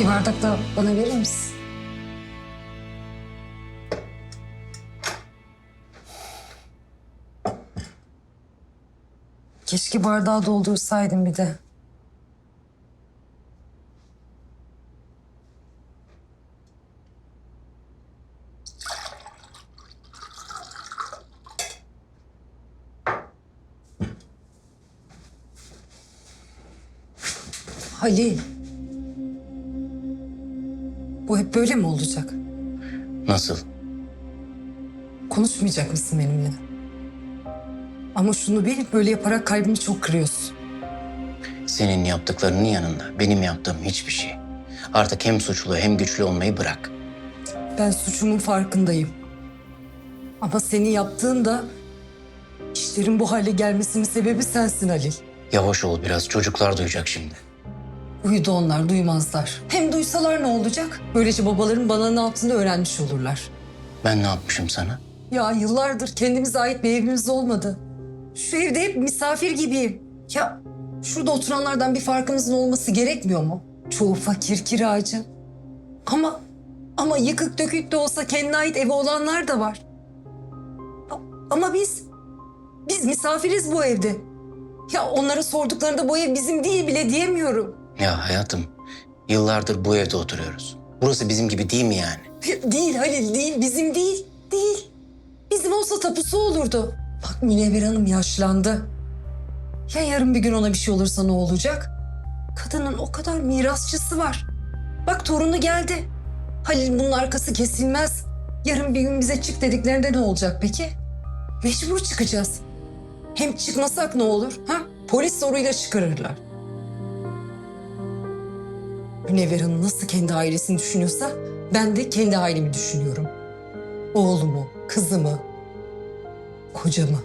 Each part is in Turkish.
bardak da bana verir misin? Keşke bardağı doldursaydın bir de. Halil. Bu hep böyle mi olacak? Nasıl? Konuşmayacak mısın benimle? Ama şunu bil, böyle yaparak kalbimi çok kırıyorsun. Senin yaptıklarının yanında benim yaptığım hiçbir şey. Artık hem suçlu hem güçlü olmayı bırak. Ben suçumun farkındayım. Ama senin yaptığın da işlerin bu hale gelmesinin sebebi sensin Halil. Yavaş ol biraz çocuklar duyacak şimdi. Uyudu onlar, duymazlar. Hem duysalar ne olacak? Böylece babaların bana ne yaptığını öğrenmiş olurlar. Ben ne yapmışım sana? Ya yıllardır kendimize ait bir evimiz olmadı. Şu evde hep misafir gibiyim. Ya şurada oturanlardan bir farkımızın olması gerekmiyor mu? Çoğu fakir kiracı. Ama ama yıkık dökük de olsa kendine ait evi olanlar da var. A- Ama biz biz misafiriz bu evde. Ya onlara sorduklarında bu ev bizim değil bile diyemiyorum. Ya hayatım yıllardır bu evde oturuyoruz. Burası bizim gibi değil mi yani? Değil Halil değil bizim değil değil. Bizim olsa tapusu olurdu. Bak Münevver Hanım yaşlandı. Ya yarın bir gün ona bir şey olursa ne olacak? Kadının o kadar mirasçısı var. Bak torunu geldi. Halil bunun arkası kesilmez. Yarın bir gün bize çık dediklerinde ne olacak peki? Mecbur çıkacağız. Hem çıkmasak ne olur? Ha? Polis zoruyla çıkarırlar. Münevver nasıl kendi ailesini düşünüyorsa ben de kendi ailemi düşünüyorum. Oğlumu, kızımı, kocamı.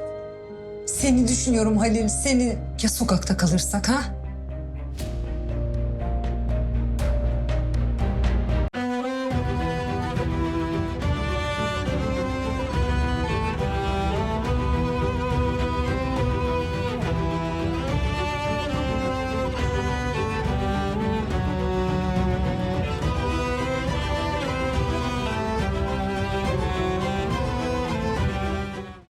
Seni düşünüyorum Halil, seni. Ya sokakta kalırsak ha?